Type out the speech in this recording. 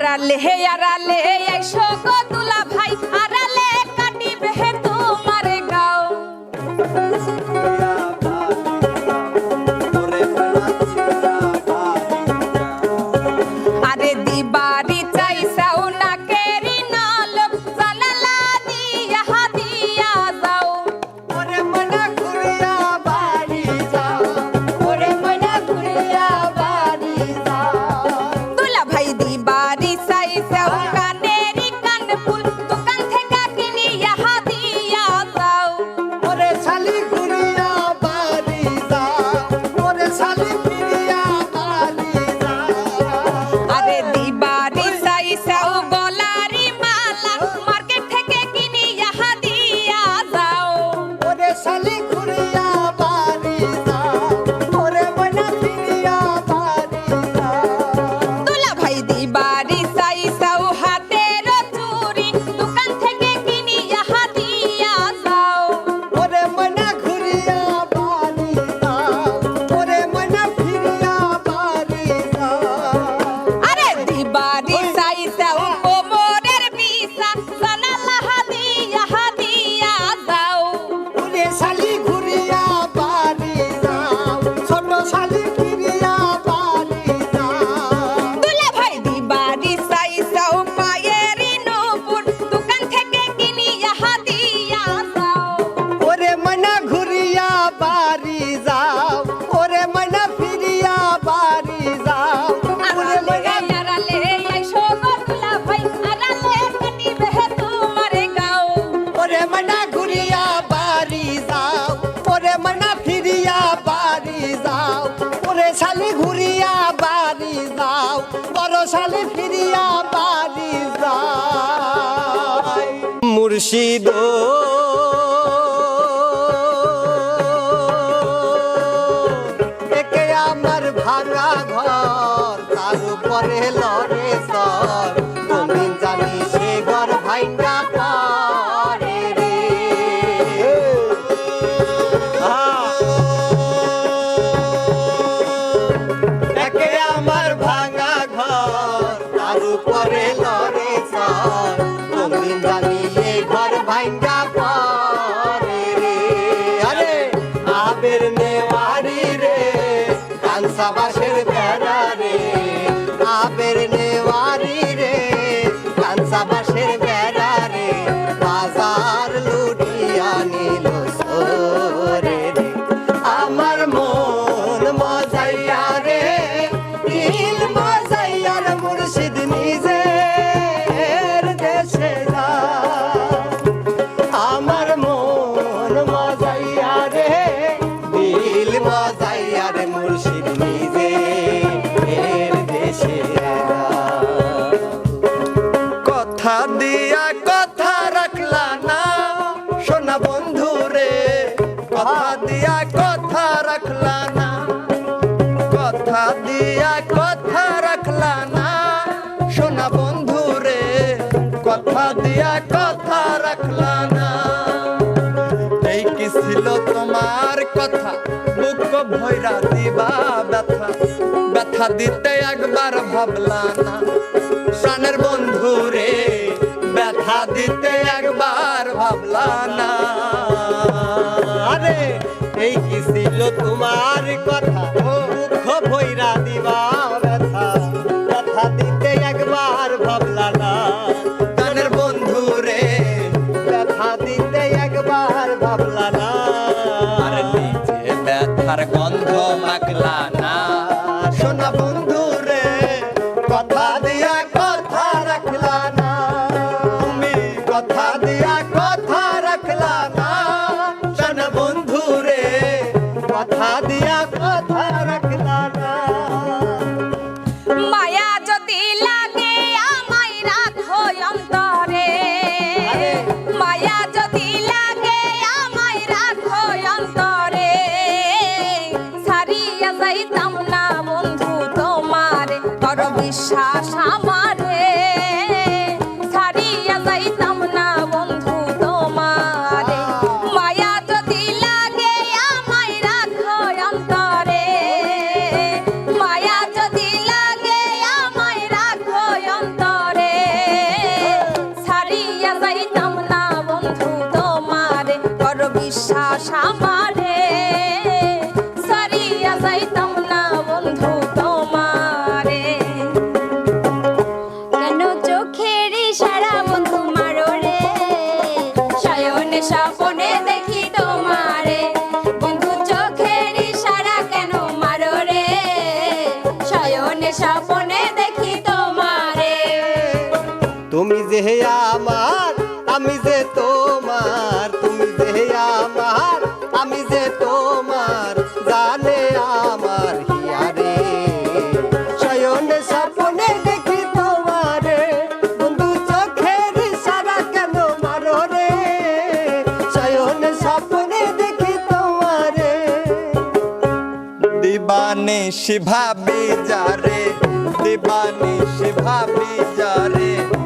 আরালে হে আরালে এই শোক দুলা บาดี้ไซส์ শালি ফিরিয়া বাড়ি মুর্শিদ একে আমার ভাঙা ঘর তার উপরে লড়ে সর তুমি জানি সে ঘর ভাঙ্গা বাসের বেড়া রে আবের নেওয়ারি রে। বেড়া রে বাজার লুটিয়া নিল রে। আমার মন মজাইয়া রে, দিল মজাইয়া রে মুর্শিদ নিজে দেশে আমার মন মজাইয়া দিয়া বন্ধু রে, কথা দিতে একবার ভাবলা না। প্রাণের বন্ধু রে, ব্যথা দিতে একবার ভাবলা আরে, এই কি ছিল তোমার কথা? ব্যথার গন্ধ মাগলা না শোনা বন্ধু রে, কথা দিয়া কথা রাখলা না তুমি কথা দিয়া কথা রাখলা না শোনা বন্ধু রে, কথা দিয়া কথা বিশ্বাস আমারে। সারিয়া যাইতাম না বন্ধু তোমারে। কেন চোখের সারা বন্ধু মারো রে সায়নে স্বপনে দেখি তোমারে। বন্ধু চোখের ইশারা কেন মারো রে সায়নে স্বপনে দেখি তোমারে। তুমি যে দিবানে শিভাবি যারে দেবানি শিভাবি যারে